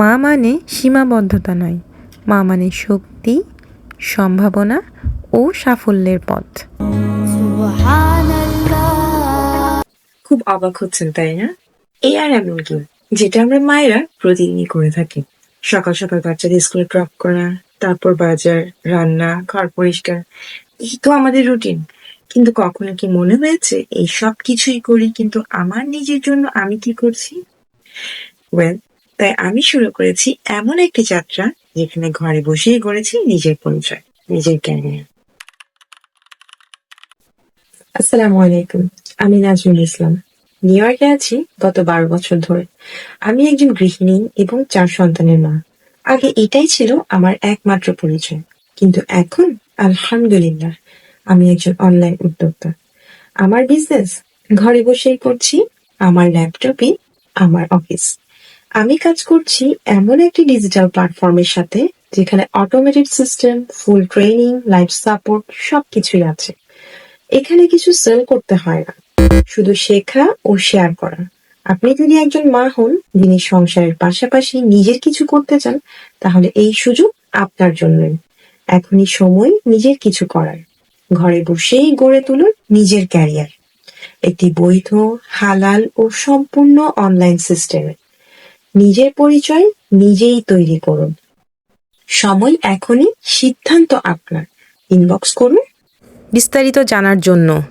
মা মানে সীমাবদ্ধতা নয়। মা মানে শক্তি, সম্ভাবনা ও সাফল্যের পথ। খুব অবাক হচ্ছেন, তাই না? এই আর এমন কি যেটা আমরা মায়েরা প্রতিদিনই করে থাকি। সকাল সকাল বাচ্চাদের স্কুলে ড্রপ করা, তারপর বাজার, রান্না, ঘর পরিষ্কার, এই তো আমাদের রুটিন। কিন্তু কখনো কি মনে হয়েছে, এই সব কিছুই করি, কিন্তু আমার নিজের জন্য আমি কি করছি? ওয়েল তাই আমি শুরু করেছি এমন একটি যাত্রা যেখানে ঘরে বসেই গড়েছি নিজের পরিচয়, নিজের ক্যারিয়ার আসসালামু আলাইকুম, আমি নাজমুল ইসলাম। নিউ ইয়র্কে আছি গত বারো বছর ধরে। আমি একজন গৃহিণী এবং চার সন্তানের মা। আগে এটাই ছিল আমার একমাত্র পরিচয়। কিন্তু এখন আলহামদুলিল্লাহ, আমি একজন অনলাইন উদ্যোক্তা। আমার বিজনেস ঘরে বসেই করছি, আমার ল্যাপটপে আমার অফিস আমি কাজ করছি এমন একটি ডিজিটাল প্ল্যাটফর্মের সাথে, যেখানে automated system full training life support সবকিছুই আছে। এখানে কিছু সেল করতে হয় না। শুধু শেখা ও শেয়ার করা। আপনি যদি একজন মা হন, যিনি সংসারের পাশাপাশি নিজের কিছু করতে চান, তাহলে এই সুযোগ আপনার জন্যই। এখনই সময় নিজের কিছু করার। ঘরে বসেই গড়ে তুলুন নিজের ক্যারিয়ার একটি বৈধ, হালাল ও সম্পূর্ণ অনলাইন সিস্টেমে নিজের পরিচয় নিজেই তৈরি করুন। সময় এখনই সিদ্ধান্ত আপনার। ইনবক্স করুন। বিস্তারিত জানার জন্য